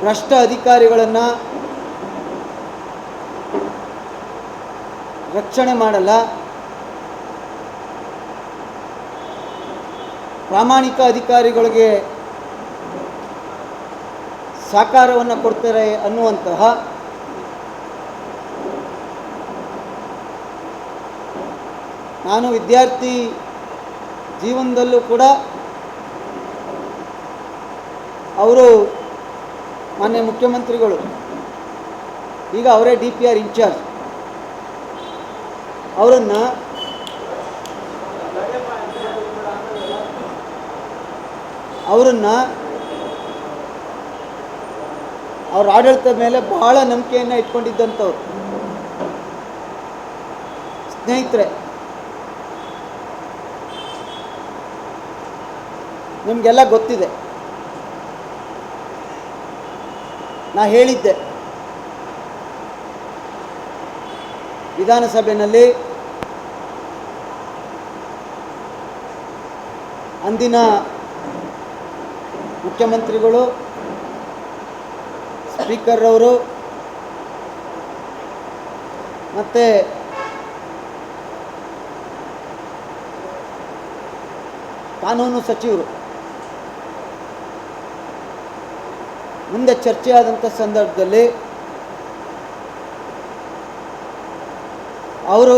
ಭ್ರಷ್ಟ ಅಧಿಕಾರಿಗಳನ್ನು ರಕ್ಷಣೆ ಮಾಡಲ್ಲ. ಪ್ರಾಮಾಣಿಕ ಅಧಿಕಾರಿಗಳಿಗೆ ಸಾಕಾರವನ್ನು ಕೊಡ್ತಾರೆ ಅನ್ನುವಂತಹ ನಾನು ವಿದ್ಯಾರ್ಥಿ ಜೀವನದಲ್ಲೂ ಕೂಡ ಅವರು ಮಾನ್ಯ ಮುಖ್ಯಮಂತ್ರಿಗಳು, ಈಗ ಅವರೇ ಡಿ ಪಿ ಆರ್ ಇನ್ಚಾರ್ಜ್. ಅವರನ್ನು ಅವರನ್ನು ಅವ್ರ ಆಡಳಿತದ ಮೇಲೆ ಬಹಳ ನಂಬಿಕೆಯನ್ನು ಇಟ್ಕೊಂಡಿದ್ದಂಥವ್ರು. ಸ್ನೇಹಿತರೆ, ನಿಮಗೆಲ್ಲ ಗೊತ್ತಿದೆ. ನಾ ಹೇಳಿದ್ದೆ. ವಿಧಾನಸಭೆಯಲ್ಲಿ ಅಂದಿನ ಮುಖ್ಯಮಂತ್ರಿಗಳು ಸ್ಪೀಕರ್ ಅವರು ಮತ್ತು ಕಾನೂನು ಸಚಿವರು. ಮುಂದೆ ಚರ್ಚೆಯಾದಂಥ ಸಂದರ್ಭದಲ್ಲಿ ಅವರು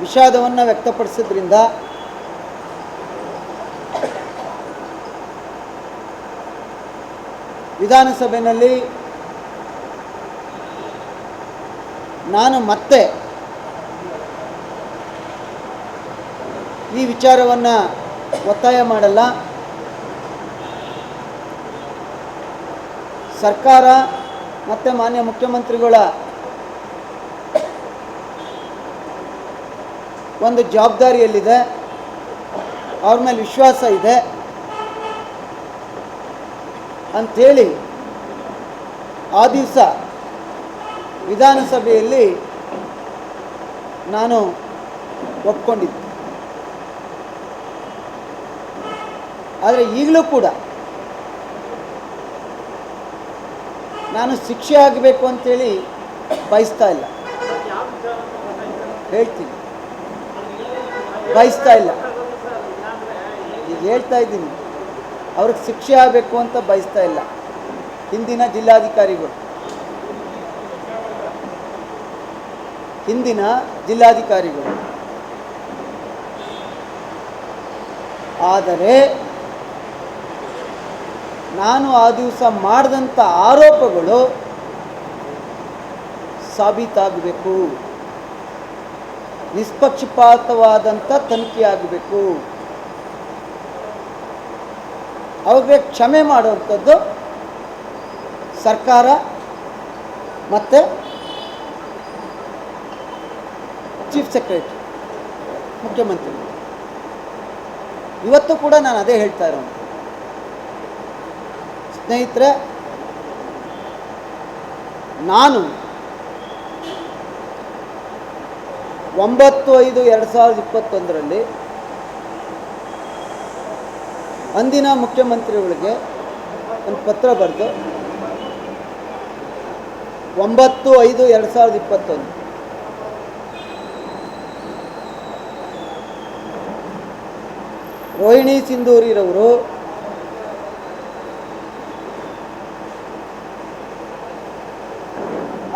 ವಿಷಾದವನ್ನು ವ್ಯಕ್ತಪಡಿಸಿದ್ರಿಂದ ವಿಧಾನಸಭೆಯಲ್ಲಿ ನಾನು ಮತ್ತೆ ಈ ವಿಚಾರವನ್ನು ಒತ್ತಾಯ ಮಾಡಲ್ಲ. ಸರ್ಕಾರ ಮತ್ತು ಮಾನ್ಯ ಮುಖ್ಯಮಂತ್ರಿಗಳ ಒಂದು ಜವಾಬ್ದಾರಿಯಲ್ಲಿದೆ. ಅವ್ರ ಮೇಲೆ ವಿಶ್ವಾಸ ಇದೆ. ಅಂಥೇಳಿ ಆ ದಿವಸ ವಿಧಾನಸಭೆಯಲ್ಲಿ ನಾನು ಒಪ್ಕೊಂಡಿದ್ದೆ. ಆದರೆ ಈಗಲೂ ಕೂಡ ನಾನು ಶಿಕ್ಷೆ ಆಗಬೇಕು ಅಂತೇಳಿ ಬಯಸ್ತಾ ಇಲ್ಲ. ಹೇಳ್ತೀನಿ. ಬಯಸ್ತಾ ಇಲ್ಲ. ಈಗ ಹೇಳ್ತಾ ಇದ್ದೀನಿ. ಅವ್ರಿಗೆ ಶಿಕ್ಷೆ ಆಗಬೇಕು ಅಂತ ಬಯಸ್ತಾ ಇಲ್ಲ. ಹಿಂದಿನ ಜಿಲ್ಲಾಧಿಕಾರಿಗಳು. ಹಿಂದಿನ ಜಿಲ್ಲಾಧಿಕಾರಿಗಳು. ಆದರೆ ನಾನು ಆ ದಿವಸ ಮಾಡಿದಂಥ ಆರೋಪಗಳು ಸಾಬೀತಾಗಬೇಕು. ನಿಷ್ಪಕ್ಷಪಾತವಾದಂಥ ತನಿಖೆ ಆಗಬೇಕು. ಅವ್ರಿಗೆ ಕ್ಷಮೆ ಮಾಡುವಂಥದ್ದು ಸರ್ಕಾರ ಮತ್ತು ಚೀಫ್ ಸೆಕ್ರೆಟರಿ, ಮುಖ್ಯಮಂತ್ರಿ. ಇವತ್ತು ಕೂಡ ನಾನು ಅದೇ ಹೇಳ್ತಾ ಇರೋನು ಸ್ನೇಹಿತರೆ, ನಾನು ಒಂಬತ್ತು ಐದು ಎರಡು ಸಾವಿರದ ಇಪ್ಪತ್ತೊಂದರಲ್ಲಿ ಅಂದಿನ ಮುಖ್ಯಮಂತ್ರಿಗಳಿಗೆ ಒಂದು ಪತ್ರ ಬರೆದು ಒಂಬತ್ತು ಐದು ಎರಡು ಸಾವಿರದ ಇಪ್ಪತ್ತೊಂದು. ರೋಹಿಣಿ ಸಿಂಧೂರಿರವರು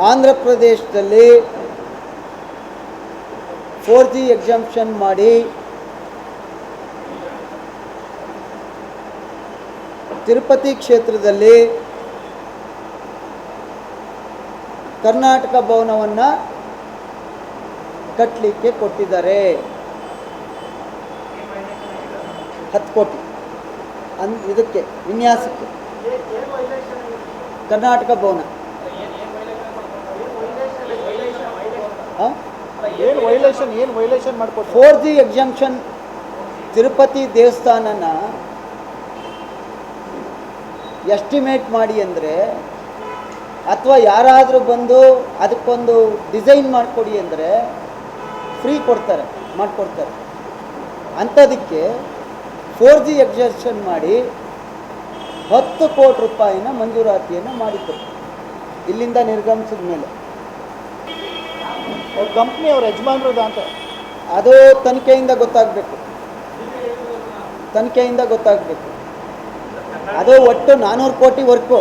ಆಂಧ್ರ ಪ್ರದೇಶದಲ್ಲಿ ಫೋರ್ ಜಿ ಎಕ್ಸಾಮ್ಷನ್ ಮಾಡಿ ತಿರುಪತಿ ಕ್ಷೇತ್ರದಲ್ಲಿ ಕರ್ನಾಟಕ ಭವನವನ್ನು ಕಟ್ಟಲಿಕ್ಕೆ ಕೊಟ್ಟಿದ್ದಾರೆ. ಹತ್ತು ಕೋಟಿ. ಅನ್ ಇದಕ್ಕೆ, ವಿನ್ಯಾಸಕ್ಕೆ. ಕರ್ನಾಟಕ ಭವನ. ಏನು ವೈಲೇಷನ್ ಏನು ವೈಲೇಷನ್ ಮಾಡ್ಕೊಟ್ಟು ಫೋರ್ ಜಿ ಎಕ್ಸಾಮ್ಷನ್ ತಿರುಪತಿ ದೇವಸ್ಥಾನನ ಎಸ್ಟಿಮೇಟ್ ಮಾಡಿ ಅಂದರೆ ಅಥವಾ ಯಾರಾದರೂ ಬಂದು ಅದಕ್ಕೊಂದು ಡಿಸೈನ್ ಮಾಡಿಕೊಡಿ ಅಂದರೆ ಫ್ರೀ ಕೊಡ್ತಾರೆ, ಮಾಡಿಕೊಡ್ತಾರೆ. ಅಂಥದಕ್ಕೆ ಫೋರ್ ಜಿ ಎಕ್ಸಾಮ್ಷನ್ ಮಾಡಿ ಹತ್ತು ಕೋಟಿ ರೂಪಾಯಿನ ಮಂಜೂರಾತಿಯನ್ನು ಮಾಡಿತ್ತು ಇಲ್ಲಿಂದ ನಿರ್ಗಮಿಸಿದ ಮೇಲೆ ಕಂಪ್ನಿ ಅವ್ರ ಯಜಮಾನ್ರದ ಅಂತ. ಅದು ತನಿಖೆಯಿಂದ ಗೊತ್ತಾಗಬೇಕು. ತನಿಖೆಯಿಂದ ಗೊತ್ತಾಗಬೇಕು. ಅದು ಒಟ್ಟು ನಾನ್ನೂರು ಕೋಟಿ ವರ್ಕು.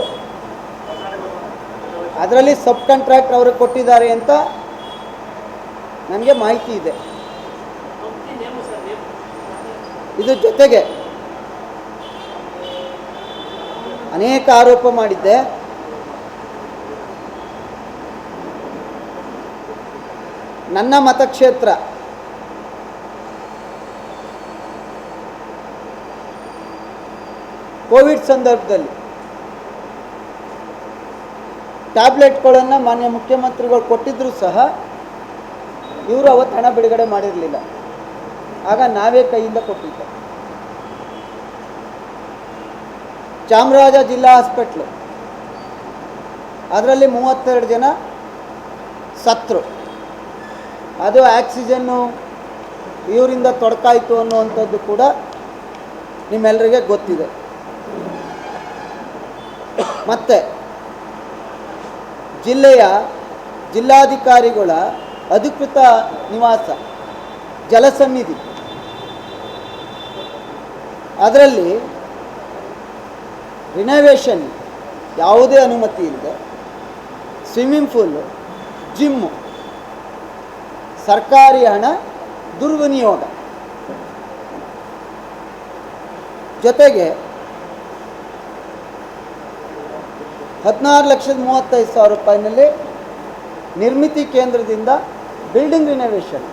ಅದರಲ್ಲಿ ಸಬ್ ಕಾಂಟ್ರಾಕ್ಟ್ ಅವ್ರಿಗೆ ಕೊಟ್ಟಿದ್ದಾರೆ ಅಂತ ನನಗೆ ಮಾಹಿತಿ ಇದೆ. ಇದು ಜೊತೆಗೆ ಅನೇಕ ಆರೋಪ ಮಾಡಿದ್ದೆ. ನನ್ನ ಮತಕ್ಷೇತ್ರ. ಕೋವಿಡ್ ಸಂದರ್ಭದಲ್ಲಿ ಟ್ಯಾಬ್ಲೆಟ್ಗಳನ್ನು ಮಾನ್ಯ ಮುಖ್ಯಮಂತ್ರಿಗಳು ಕೊಟ್ಟಿದ್ದರೂ ಸಹ ಇವರು ಅವತ್ತು ಹಣ ಬಿಡುಗಡೆ ಮಾಡಿರಲಿಲ್ಲ. ಆಗ ನಾವೇ ಕೈಯಿಂದ ಕೊಟ್ಟಿದ್ದೆ. ಚಾಮರಾಜ ಜಿಲ್ಲಾ ಹಾಸ್ಪಿಟ್ಲು. ಅದರಲ್ಲಿ ಮೂವತ್ತೆರಡು ಜನ ಸತ್ರು. ಅದು ಆಕ್ಸಿಜನ್ನು ಇವರಿಂದ ತೊಡಕಾಯಿತು ಅನ್ನುವಂಥದ್ದು ಕೂಡ ನಿಮ್ಮೆಲ್ಲರಿಗೆ ಗೊತ್ತಿದೆ. ಮತ್ತು, ಜಿಲ್ಲೆಯ ಜಿಲ್ಲಾಧಿಕಾರಿಗಳ ಅಧಿಕೃತ ನಿವಾಸ, ಜಲಸನ್ನಿಧಿ. ಅದರಲ್ಲಿ ರಿನೋವೇಷನ್ ಯಾವುದೇ ಅನುಮತಿ ಇಲ್ಲದೆ ಸ್ವಿಮ್ಮಿಂಗ್ ಪೂಲು ಜಿಮ್ಮು ಸರ್ಕಾರಿ ಹಣ, ದುರ್ವಿನಿಯೋಗ. ಜೊತೆಗೆ ಹದಿನಾರು ಲಕ್ಷದ ಮೂವತ್ತೈದು ಸಾವಿರ ರೂಪಾಯಿನಲ್ಲಿ ನಿರ್ಮಿತಿ ಕೇಂದ್ರದಿಂದ ಬಿಲ್ಡಿಂಗ್ ರಿನೋವೇಷನ್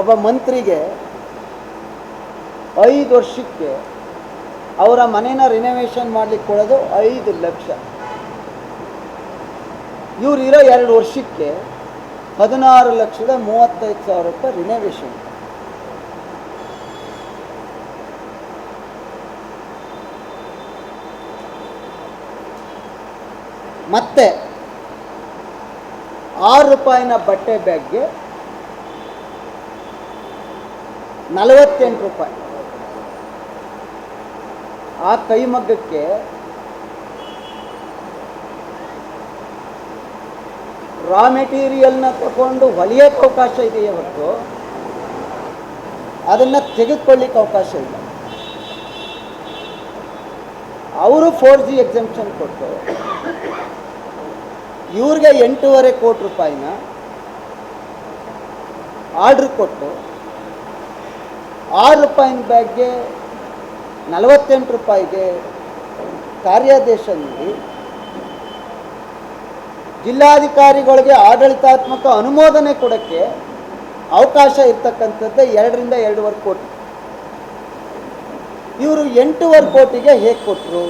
ಒಬ್ಬ ಮಂತ್ರಿಗೆ ಐದು ವರ್ಷಕ್ಕೆ ಅವರ ಮನೇನ ರಿನೋವೇಷನ್ ಮಾಡಲಿಕ್ಕೆ ಕೊಡೋದು ಐದು ಲಕ್ಷ. ಇವ್ರು ಇರೋ ಎರಡು ವರ್ಷಕ್ಕೆ ಹದಿನಾರು ಲಕ್ಷದ ಮೂವತ್ತೈದು ಸಾವಿರ ರೂಪಾಯಿ ರಿನೋವೇಷನ್ ಮತ್ತೆ ಆರು ರೂಪಾಯಿನ ಬಟ್ಟೆ ಬ್ಯಾಗ್ಗೆ ನಲವತ್ತೆಂಟು ರೂಪಾಯಿ. ಆ ಕೈಮಗ್ಗಕ್ಕೆ ರಾ ಮೆಟೀರಿಯಲ್ನ ತಗೊಂಡು ಹೊಲಿಯೋಕ್ಕೆ ಅವಕಾಶ ಇದೆಯೇ ಹೊರತು? ಅದನ್ನು ತೆಗೆದುಕೊಳ್ಳಿಕ್ಕೆ ಅವಕಾಶ ಇಲ್ಲ. ಅವರು ಫೋರ್ ಜಿ ಎಕ್ಸಂಪ್ಷನ್ ಕೊಟ್ಟು, ಇವ್ರಿಗೆ ಎಂಟೂವರೆ ಕೋಟಿ ರೂಪಾಯಿನ ಆರ್ಡ್ರ್ ಕೊಟ್ಟು, ಆರು ರೂಪಾಯಿನ ಬ್ಯಾಗ್ಗೆ ನಲವತ್ತೆಂಟು ರೂಪಾಯಿಗೆ ಕಾರ್ಯಾದೇಶ ನೀಡಿ ಜಿಲ್ಲಾಧಿಕಾರಿಗಳಿಗೆ ಆಡಳಿತಾತ್ಮಕ ಅನುಮೋದನೆ ಕೊಡೋಕ್ಕೆ ಅವಕಾಶ ಇರ್ತಕ್ಕಂಥದ್ದೇ ಎರಡರಿಂದ ಎರಡೂವರೆ ಕೋಟಿ. ಇವರು ಎಂಟೂವರೆ ಕೋಟಿಗೆ ಹೇಗೆ ಕೊಟ್ಟರು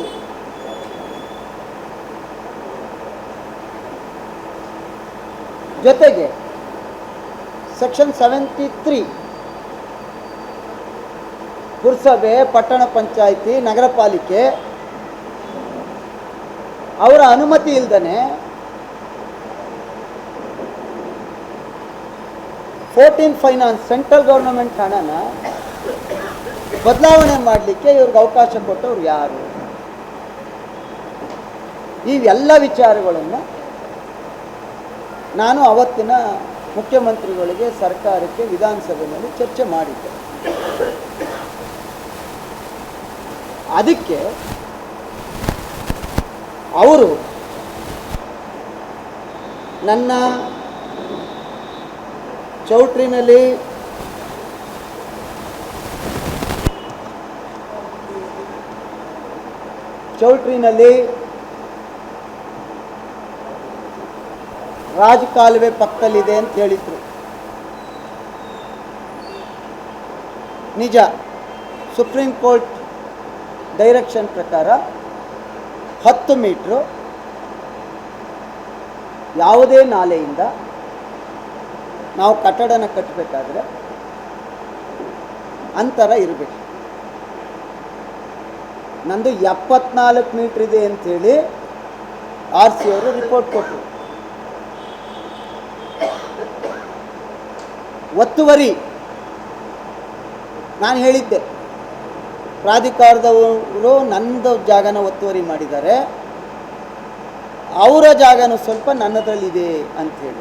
ಜೊತೆಗೆ ಸೆಕ್ಷನ್ ಸೆವೆಂಟಿ ತ್ರೀ ಪುರಸಭೆ, ಪಟ್ಟಣ ಪಂಚಾಯಿತಿ, ನಗರ ಪಾಲಿಕೆ, ಅವರ ಅನುಮತಿ ಇಲ್ದೇ ಫೋರ್ಟೀನ್ ಫೈನಾನ್ಸ್ ಸೆಂಟ್ರಲ್ ಗೌರ್ನಮೆಂಟ್ ಹಣನ ಬದಲಾವಣೆ ಮಾಡಲಿಕ್ಕೆ ಇವ್ರಿಗೆ ಅವಕಾಶ ಕೊಟ್ಟವ್ರು ಯಾರು? ಇವೆಲ್ಲ ವಿಚಾರಗಳನ್ನು ನಾನು ಅವತ್ತಿನ ಮುಖ್ಯಮಂತ್ರಿಗಳಿಗೆ ಸರ್ಕಾರಕ್ಕೆ ವಿಧಾನಸಭೆಯಲ್ಲಿ ಚರ್ಚೆ ಮಾಡಿದ್ದೆ. ಅದಕ್ಕೆ ಅವರು ನನ್ನ ಚೌಟ್ರಿನಲ್ಲಿ ಚೌಟ್ರಿನಲ್ಲಿ ರಾಜಕಾಲುವೆ ಪಕ್ಕದಲ್ಲಿದೆ ಅಂತ ಹೇಳಿದ್ರು. ನಿಜ. ಸುಪ್ರೀಂ ಕೋರ್ಟ್ ಡೈರೆಕ್ಷನ್ ಪ್ರಕಾರ ಹತ್ತು ಮೀಟ್ರು ಯಾವುದೇ ನಾಲೆಯಿಂದ ನಾವು ಕಟ್ಟಡನ ಕಟ್ಟಬೇಕಾದ್ರೆ ಅಂತರ ಇರಬೇಕು. ನಂದು ಎಪ್ಪತ್ನಾಲ್ಕು ಮೀಟ್ರ್ ಇದೆ ಅಂಥೇಳಿ ಆರ್ ಸಿ ಅವರು ರಿಪೋರ್ಟ್ ಕೊಟ್ಟರು ಒತ್ತುವರಿ ನಾನು ಹೇಳಿದ್ದೆ. ಪ್ರಾಧಿಕಾರದವರು ನಂದು ಜಾಗನ ಒತ್ತುವರಿ ಮಾಡಿದ್ದಾರೆ. ಅವರ ಜಾಗನೂ ಸ್ವಲ್ಪ ನನ್ನದ್ರಲ್ಲಿದೆ ಅಂಥೇಳಿ